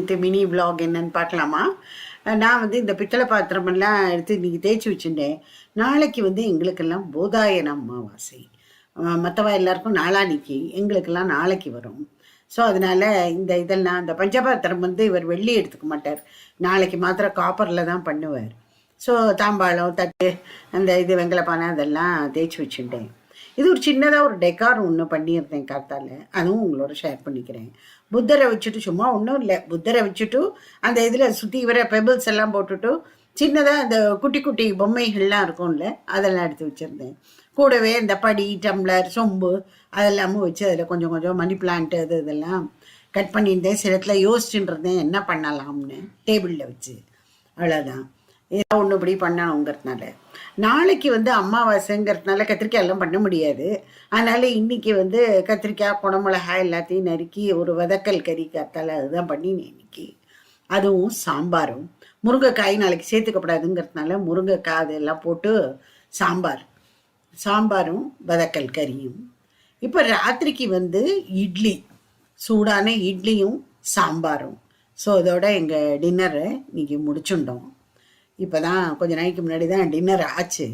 இது mini block என்னன்னு பார்க்கலாமா? நான் வந்து இந்த பித்தளை பாத்திரமெல்லாம் எடுத்து இன்னைக்கு தேய்ச்சி வச்சுட்டேன் நாளைக்கு வந்து எங்களுக்கெல்லாம் போதாயன அமாவாசை. மற்றவா எல்லாருக்கும் நாளானிக்கு எங்களுக்கெல்லாம் நாளைக்கு வரும். ஸோ அதனால இந்த இதெல்லாம் இந்த பஞ்சபாத்திரம் வந்து இவர் வெள்ளி எடுத்துக்க மாட்டார். நாளைக்கு மாத்திரம் காப்பரில் தான் பண்ணுவார். ஸோ தாம்பாளம் தட்டு அந்த இது வெங்கலப்பானை அதெல்லாம் தேய்ச்சி வச்சுட்டேன் இது ஒரு சின்னதாக ஒரு டெக்கார் ஒன்று பண்ணியிருந்தேன் காத்தால. அதுவும் உங்களோட ஷேர் பண்ணிக்கிறேன். புத்தரை வச்சுட்டு சும்மா ஒன்றும் இல்லை. புத்தரை வச்சுட்டு அந்த இதில் சுற்றி வர பெபிள்ஸ் எல்லாம் போட்டுட்டு சின்னதாக அந்த குட்டி குட்டி பொம்மைகள்லாம் இருக்கும்ல அதெல்லாம் எடுத்து வச்சுருந்தேன். கூடவே இந்த படி டம்ளர் சொம்பு அதெல்லாமும் வச்சு அதில் கொஞ்சம் கொஞ்சம் மணி பிளான்ட்டு அது இதெல்லாம் கட் பண்ணியிருந்தேன். சில இடத்துல யோசிச்சுட்டு இருந்தேன் என்ன பண்ணலாம்னு. டேபிளில் வச்சு. அவ்வளோதான் ஏதோ ஒன்று இப்படி பண்ணணுங்கிறதுனால. நாளைக்கு வந்து அமாவாசைங்கிறதுனால கத்திரிக்காய் எல்லாம் பண்ண முடியாது. அதனால இன்னைக்கு வந்து கத்திரிக்காய் குடமிளகாய் எல்லாத்தையும் நறுக்கி ஒரு வதக்கல் கறி கத்தால் அதுதான் பண்ணினேன் இன்னைக்கு. அதுவும் சாம்பாரும். முருங்கைக்காய் நாளைக்கு சேர்த்துக்கப்படாதுங்கிறதுனால முருங்கைக்காய் அதெல்லாம் போட்டு சாம்பார். சாம்பாரும் வதக்கல் கறியும். இப்போ ராத்திரிக்கு வந்து இட்லி. சூடான இட்லியும் சாம்பாரும். ஸோ இதோட எங்கள் டின்னரை இன்னைக்கு முடிச்சுட்டோம். இப்போ தான் கொஞ்ச நாளைக்கு முன்னாடி தான் டின்னர் ஆச்சு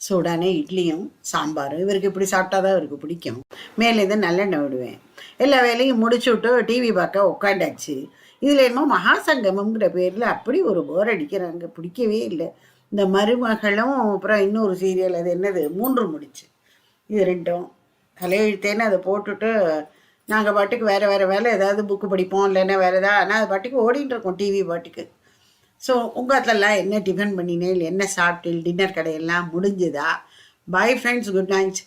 சூடானே இட்லியும் சாம்பாரும் இவருக்கு இப்படி சாப்பிட்டா தான் இவருக்கு பிடிக்கும். மேலேருந்து நல்லெண்ணெய் விடுவேன். எல்லா வேலையும் முடிச்சு விட்டு டிவி பார்க்க உட்காண்டாச்சு இதில் என்னமோ மகாசங்கமம்ங்கிற பேரில் அப்படி ஒரு போர் அடிக்கிறாங்க. பிடிக்கவே இல்லை. இந்த மருமகளும் அப்புறம் இன்னொரு சீரியல் அது என்னது? மூன்று முடிச்சு. இது ரெண்டும். தலையெழுத்தேன்னு அதை போட்டுட்டு நாங்கள் பாட்டுக்கு வேறு வேறு வேலை ஏதாவது புக்கு படிப்போம் இல்லைன்னா வேறு ஏதாவது ஆனால் அது பாட்டுக்கு ஓடிட்டு இருக்கோம் டிவி பாட்டுக்கு. ஸோ உங்கள் இடத்துலலாம் என்ன டிஃபன் பண்ணினேன் இல்லை என்ன சாப்பிட்டு டின்னர் கடையெல்லாம் முடிஞ்சுதா? Bye friends good night